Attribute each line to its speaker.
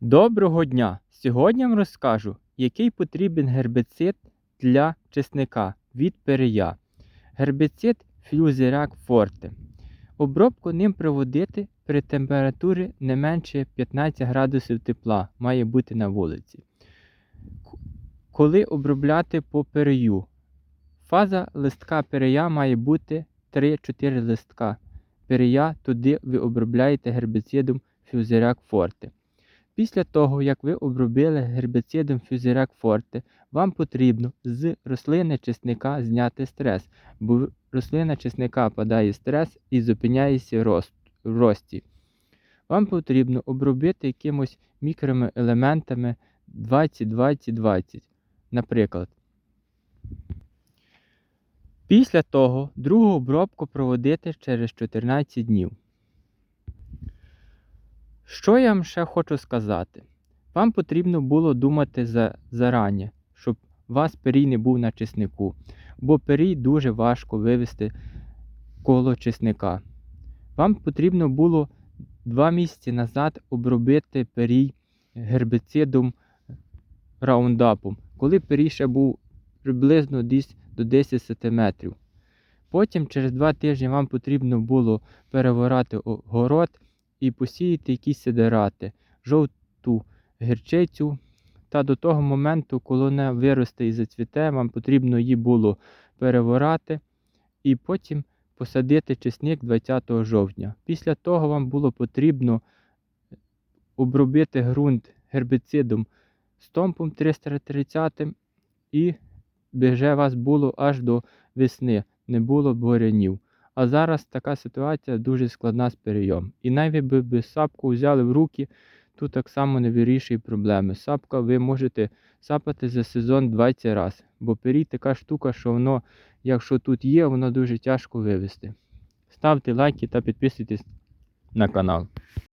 Speaker 1: Доброго дня! Сьогодні вам розкажу, який потрібен гербіцид для чесника від перея. Гербіцид Флюзерак Форте. Обробку ним проводити при температурі не менше 15 градусів тепла має бути на вулиці. Коли обробляти по перею? Фаза листка перея має бути 3-4 листка. Перея туди ви обробляєте гербіцидом Фюзерак Форте. Після того, як ви обробили гербіцидом Фюзерак Форте, вам потрібно з рослини чесника зняти стрес, бо рослина чесника падає стрес і зупиняється в рості. Вам потрібно обробити якимось мікроелементами 20-20-20. Наприклад, після того другу обробку проводити через 14 днів. Що я вам ще хочу сказати? Вам потрібно було думати за, зарані, щоб у вас перій не був на чеснику, бо перій дуже важко вивести коло чесника. Вам потрібно було два місяці назад обробити перій гербіцидом раундапом, коли перій ще був приблизно десь до 10 см. Потім через два тижні вам потрібно було переворати о- город і посіяти якісь сидерати, жовту гірчицю. Та до того моменту, коли вона виросте і зацвіте, вам потрібно її було переворати і потім посадити чесник 20 жовтня. Після того вам було потрібно обробити ґрунт гербіцидом стомпом 330 і вже вас було аж до весни, не було бурянів. А зараз така ситуація дуже складна з перейом. І навіть би би сапку взяли в руки, тут так само не вирішує проблеми. Сапка ви можете сапати за сезон 20 разів, бо перій така штука, що воно, якщо тут є, воно дуже тяжко вивести. Ставте лайки та підписуйтесь на канал.